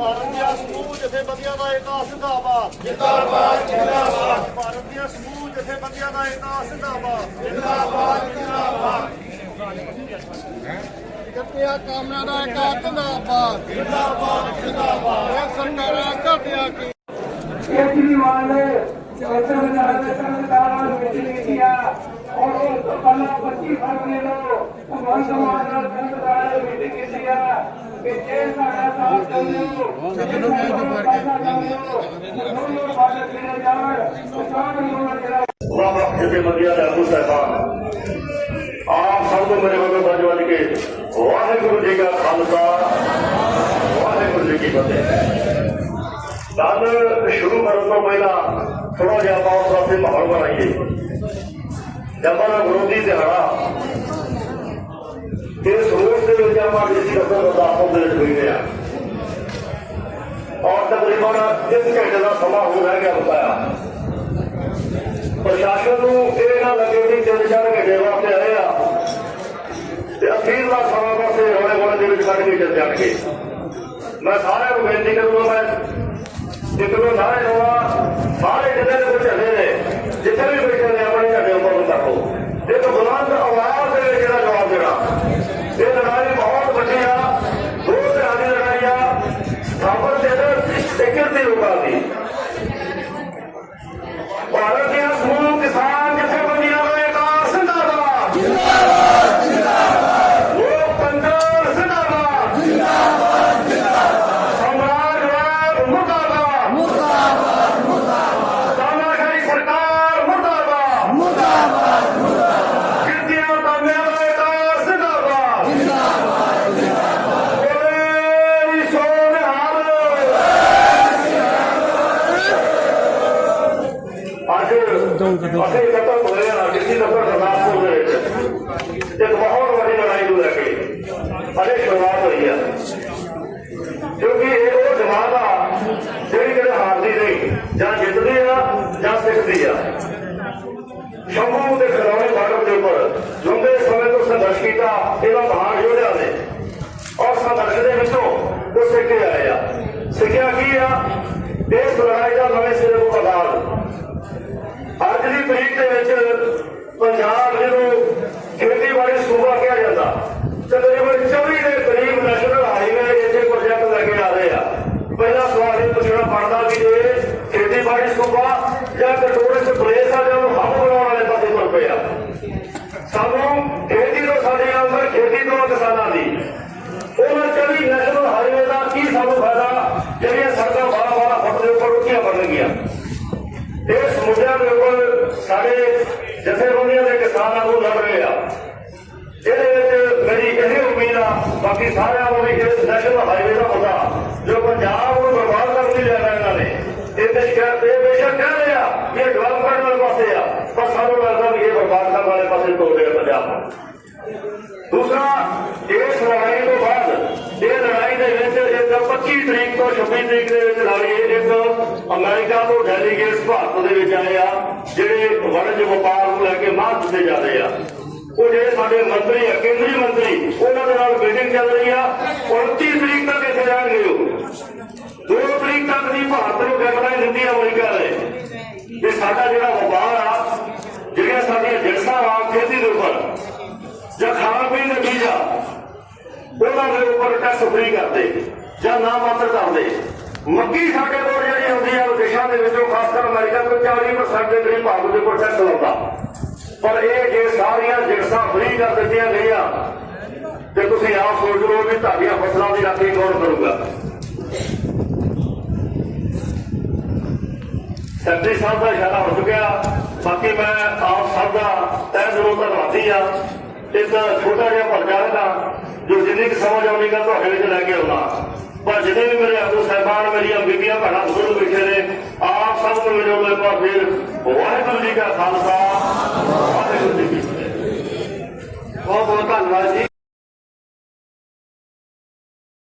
ਭਾਰਤ ਦੀਆਂ ਸਮੂਹ ਜਥੇਬੰਦੀਆਂ ਦਾ ਏਕਾ ਜ਼ਿੰਦਾਬਾਦ। ਜਿੰਦਾਬਾਦ ਜਿੰਦਾਬਾਦ। ਭਾਰਤ ਦੀਆਂ ਸਮੂਹ ਜਥੇਬੰਦੀਆਂ ਦਾ ਏਕਾ ਜ਼ਿੰਦਾਬਾਦ। ਜਿੰਦਾਬਾਦ ਜਿੰਦਾਬਾਦ। ਕੱਤਿਆ ਕਾਮਨਾ ਦਾ ਏਕਾ ਜਿੰਦਾਬਾਦ ਜਿੰਦਾਬਾਦ ਜਿੰਦਾਬਾਦ। ਇਹ ਸਰਕਾਰਾਂ ਘਟਿਆ ਕੀ? ਕੇਜਰੀਵਾਲ ਨੇ ਚੌਥਾ ਵਿਧਾਨ ਸੰਵਿਧਾਨ ਵਿੱਚ ਲਿਖਿਆ ਔਰ ਉਸ ਤੋਂ ਪਹਿਲਾਂ 25 ਫਰਵਰੀ ਨੂੰ ਵਿੱਚ ਲਿਖਿਆ ਕਿ ਜੇ ਸਾਡਾ ਸਾਥ ਦਿੰਦੇ ਹੋ ਜਦੋਂ ਮੈਂ ਦੋਨੋਂ ਬਾਲਕ ਲੈ ਜਾਣ ਕਿਸਾਨ ਨੂੰ ਜਿਹੜਾ ਵਾਹ ਜਿਹਦੇ ਮੰਦਿਆ ਦਾ ਆਗੂ ਸਾਹਿਬਾਨ ਆਪ ਸਭ ਨੂੰ ਮੇਰੇ ਵੱਲੋਂ ਵੱਜ ਵੱਜ ਕੇ ਵਾਹਿਗੁਰੂ ਜੀ ਕਾ ਖਾਲਸਾ ਵਾਹਿਗੁਰੂ ਜੀ ਕੀ ਫਤਿਹ ਗੱਲ ਸ਼ੁਰੂ ਕਰਨ ਤੋਂ ਪਹਿਲਾਂ ਥੋੜਾ ਜਿਹਾ ਆਪਾਂ ਉਸ ਪਾਸੇ ਮਾਹੌਲ ਬਣਾਈਏ ਜਦ ਦਾ ਵਿਰੋਧੀ ਦਿਹਾੜਾ ਇਸ ਰੋਜ਼ ਦੇ ਵਿੱਚ ਆਪਾਂ ਜਿਸ ਦਾ ਔਰ ਇਸ ਘੰਟੇ ਦਾ ਸਮਾਂ ਹੋ ਰਹਿ ਗਿਆ ਬਤਾਇਆ। ਪ੍ਰਸ਼ਾਸਨ ਨੂੰ ਇਹ ਨਾ ਲੱਗੇ ਵੀ ਤਿੰਨ ਚਾਰ ਘੰਟੇ ਵਾਸਤੇ ਆਏ ਆ ਤੇ ਅਖੀਰ ਦਾ ਸਮਾਂ ਵਾਸਤੇ ਰੋਲੇ ਗੋਲੇ ਦੇ ਵਿੱਚ ਕੱਢ ਕੇ ਚੱਲ ਜਾਣਗੇ। ਮੈਂ ਸਾਰਿਆਂ ਨੂੰ ਬੇਨਤੀ ਕਰੂੰਗਾ, ਮੈਂ ਇੱਕ ਨੂੰ ਸਾਰੇ ਹੋਵਾ ਸਾਰੇ ਜਿੰਨੇ ਦੇ ਵਿੱਚ ਨੇ, ਜਿੱਥੇ ਵੀ ਬੈਠੇ ਨੇ, ਆਪਣੇ ਝੰਡੇ ਉੱਪਰ ਰੱਖੋ ਇੱਕ ਬੁਲੰਦ ਆਵਾਜ਼ ਦੇ ਵਿੱਚ ਜਿਹੜਾ ਜਵਾਬ ਦੇਣਾ ਇਹ ਲੜਾਈ ਬਹੁਤ ਵੱਡੀ ਆ ਦੋ ਧਿਰਾਂ ਦੀ ਲੜਾਈ ਆ ਸਾਬਤ ਦੇ ਇੱਕ ਦੀ ਲੋਕਾਂ ਦੀ ਭਾਰਤ ਦੀਆਂ ਸਮੂਹ ਕਿਸਾਨ ਜਥੇਬੰਦੀਆਂ ਦਾ ਏਕਾ ਜ਼ਿੰਦਾਬਾਦ ਜਿੰਦਾਬਾਦ ਜਿੰਦਾਬਾਦ ਲੋਕ ਪੰਡਰ ਜ਼ਿੰਦਾਬਾਦ ਜਿੰਦਾਬਾਦ ਜਿੰਦਾਬਾਦ ਸਮਾਜਵਾਦ ਮੁਰਦਾਬਾਦ ਮੁਰਦਾਬਾਦ ਮੁਰਦਾਬਾਦ ਤਾਨਾਸ਼ਾਹੀ ਸਰਕਾਰ ਮੁਰਦਾਬਾਦ ਮੁਰਦਾਬਾਦ ਮੁਰਦਾਬਾਦ ਕਿਰਤੀਆਂ ਕਾਮਿਆਂ ਦਾ ਏਕਾ ਜ਼ਿੰਦਾਬਾਦ ਜਿੰਦਾਬਾਦ ਜਿੰਦਾਬਾਦ ਬੋਲੇ ਸੋਨਿਹਾਲ ਅੱਜ ਅਸੀਂ ਖਤਮ ਹੋਏ ਆ ਜਿੱਥੇ ਤੱਕ ਗੁਰਦਾਸਪੁਰ ਦੇ ਵਿੱਚ ਇੱਕ ਬਹੁਤ ਵੱਡੀ ਲੜਾਈ ਨੂੰ ਲੈ ਕੇ। ਅਜੇ ਸ਼ੁਰੂਆਤ ਹੋਈ ਆ। ਕਿਉਂਕਿ ਇਹ ਉਹ ਜਮਾਤ ਆ, ਜਿਹੜੀ ਕਿਤੇ ਹਾਰਦੀ ਨਹੀਂ, ਜਾਂ ਜਿੱਤਦੀ ਆ, ਜਾਂ ਸਿੱਖਦੀ ਆ। ਸ਼ੰਭੂ ਦੇ ਖਿਡੌਣੇ ਬਾਰਡਰ ਦੇ ਉੱਪਰ, ਲੰਬੇ ਸਮੇਂ ਤੋਂ ਸੰਘਰਸ਼ ਕੀਤਾ, ਇਹਦਾ ਮਹਾਨ ਯੋਧਿਆਂ ਨੇ ਔਰ ਸੰਘਰਸ਼ ਦੇ ਵਿੱਚੋਂ ਉਹ ਸਿੱਖ ਕੇ ਆਏ ਆ। ਸਿੱਖਿਆ ਕੀ ਆ? ਇਸ ਲੜਾਈ ਦਾ ਨਵੇਂ ਸਿਰੇ ਤੋਂ ਆਗਾਜ਼ ਅੱਜ ਦੀ ਤਰੀਕ ਦੇ ਵਿੱਚ ਪੰਜਾਬ ਜਿਹਨੂੰ ਖੇਤੀਬਾੜੀ ਸੂਬਾ ਕਿਹਾ ਜਾਂਦਾ, ਤਕਰੀਬਨ 24 ਦੇ ਕਰੀਬ ਨੈਸ਼ਨਲ ਹਾਈਵੇ ਇੱਥੇ ਪ੍ਰੋਜੈਕਟ ਲੈ ਕੇ ਆ ਰਹੇ ਆ। ਪਹਿਲਾ ਸਵਾਲ ਇਹ ਪੁੱਛਣਾ ਬਣਦਾ ਵੀ ਇਹ ਖੇਤੀਬਾੜੀ ਸੂਬਾ ਜਾਂ ਟੂਰਿਸਟ ਪਲੇਸ ਆ ਜਾਂ ਹੱਬ ਬਣਾਉਣ ਵਾਲੇ ਪਾਸੇ ਤੁਰ ਪਏ ਆ। ਸਾਨੂੰ ਖੇਤੀ ਤੋਂ ਸਾਡੀ ਆਮਦਨ ਖੇਤੀ ਤੋਂ ਕਿਸਾਨਾਂ ਦੀ। ਉਹਨਾਂ 24 ਨੈਸ਼ਨਲ ਹਾਈਵੇ ਦਾ ਕੀ ਸਾਨੂੰ ਫਾਇਦਾ? ਜਿਹੜੀਆਂ ਸੜਕਾਂ 12 12 ਫੁੱਟ ਦੇ ਉੱਪਰ ਬਣ ਗਈਆਂ। ਇਸ ਮੁੱਦੇ ਸਾਡੇ ਜਥੇਬੰਦੀਆਂ ਦੇ ਕਿਸਾਨਾਂ ਨੂੰ ਲੜ ਰਹੇ ਆ। ਇਹਦੇ ਵਿੱਚ ਮੇਰੀ ਇਹ ਉਮੀਦ ਆ, ਬਾਕੀ ਸਾਰਿਆਂ ਨੂੰ ਵੀ ਇਸ ਨੈਸ਼ਨਲ ਹਾਈਵੇ ਦਾ ਮੁੱਦਾ ਜੋ ਪੰਜਾਬ ਨੂੰ ਬਰਬਾਦ ਕਰਨ ਲਈ ਲੈਣਾ ਇਹਨਾਂ ਨੇ। ਇਹ ਤੇ ਸ਼ਿਕਾਇਤ ਇਹ ਬੇਸ਼ੱਕ ਕਹਿ ਰਹੇ ਆ ਇਹ ਡਿਵੈਲਪਮੈਂਟ ਵਾਲੇ ਪਾਸੇ ਆ, ਪਰ ਸਾਨੂੰ ਲੱਗਦਾ ਵੀ ਇਹ ਬਰਬਾਦ ਕਰਨ ਵਾਲੇ ਪਾਸੇ ਤੋੜ ਰਿਹਾ ਪੰਜਾਬ ਨੂੰ ਦੂਸਰਾ, ਇਸ ਲੜਾਈ ਤੋਂ ਬਾਅਦ, ਇਹ ਲੜਾਈ ਦੇ ਵਿੱਚ ਇੱਕ 25 ਤਰੀਕ ਤੋਂ 26 ਤਰੀਕ ਦੇ ਵਿੱਚ ਲੜੀ ਇੱਕ ਅਮਰੀਕਾ ਤੋਂ ਡੈਲੀਗੇਟਸ ਭਾਰਤ ਦੇ ਵਿੱਚ ਆਏ ਆ, ਜਿਹੜੇ ਵਣਜ ਵਪਾਰ ਨੂੰ ਲੈ ਕੇ ਮਾਰ ਦਿੱਤੇ ਜਾ ਰਹੇ ਆ। ਉਹ ਜਿਹੜੇ ਸਾਡੇ ਮੰਤਰੀ ਆ, ਕੇਂਦਰੀ ਮੰਤਰੀ, ਉਹਨਾਂ ਦੇ ਨਾਲ ਮੀਟਿੰਗ ਚੱਲ ਰਹੀ ਆ। 29 ਤਰੀਕ ਤੱਕ ਇੱਥੇ ਰਹਿਣਗੇ ਉਹ। 2 ਤਰੀਕ ਤੱਕ ਦੀ ਭਾਰਤ ਨੂੰ ਡੈਡਲਾਈਨ ਦਿੱਤੀ ਅਮਰੀਕਾ ਨੇ। ਕਿ ਸਾਡਾ ਜਿਹੜਾ ਵਪਾਰ ਆ, ਜਿਹੜੀਆਂ ਸਾਡੀਆਂ ਜਿਣਸਾਂ ਆ, ਖੇਤੀ ਦੇ ਉੱਪਰ, ਜਾਂ ਖਾਣ ਪੀਣ ਦਾ ਚੀਜ਼ ਆ, ਉਹਨਾਂ ਦੇ ਉੱਪਰ ਟੈਕਸ ਫ੍ਰੀ ਕਰਦੇ, ਜਾਂ ਨਾ ਮਾਤਰ ਕਰਦੇ। ਮੱਕੀ ਸਾਡੇ ਕੋਲ ਜਿਹੜੀ ਹੁੰਦੀ ਆ ਵਿਦੇਸ਼ਾਂ ਦੇ ਵਿੱਚੋਂ ਖਾਸ ਕਰ ਅਮਰੀਕਾ ਤੋਂ 40% ਦੇ ਕਰੀਬ ਭਾਰਤ ਦੇ ਕੋਲ ਟੈਕਸ ਪਰ ਇਹ ਜੇ ਸਾਰੀਆਂ ਜਿਣਸਾਂ ਫ੍ਰੀ ਕਰ ਦਿੱਤੀਆਂ ਗਈਆਂ, ਤੇ ਤੁਸੀਂ ਆਪ ਸੋਚ ਲਓ ਵੀ ਤੁਹਾਡੀਆਂ ਫਸਲਾਂ ਦੀ ਰਾਖੀ ਕੌਣ ਕਰੂਗਾ। ਸੈਕਟਰੀ ਸਾਹਿਬ ਦਾ ਇਸ਼ਾਰਾ ਹੋ ਚੁੱਕਿਆ। ਬਾਕੀ ਮੈਂ ਆਪ ਸਭ ਦਾ ਤਹਿ ਦਿਲੋਂ ਧੰਨਵਾਦੀ ਆ ਇੱਕ ਛੋਟਾ ਜਿਹਾ ਪ੍ਰਚਾਰ ਦਾ ਜੋ ਜਿੰਨੀ ਕੁ ਸਮਝ ਆਉਣੀ ਗਾ ਤੁਹਾਡੇ ਵਿੱਚ ਲੈ ਕੇ ਆਉਣਾ ਪਰ ਜਿਹੜੇ ਵੀ ਮੇਰੇ ਆਗੂ ਸਾਹਿਬਾਨ ਮੇਰੀਆਂ ਬੀਬੀਆਂ ਭੈਣਾਂ ਬਜ਼ੁਰਗ ਬੈਠੇ ਨੇ, ਆਪ ਸਭ ਨੂੰ ਮੇਰੇ ਵੱਲੋਂ ਇੱਕ ਵਾਰ ਫਿਰ ਵਾਹਿਗੁਰੂ ਜੀ ਕਾ ਖਾਲਸਾ, ਵਾਹਿਗੁਰੂ ਜੀ ਕੀ ਫਤਿਹ। ਬਹੁਤ ਬਹੁਤ ਧੰਨਵਾਦ ਜੀ।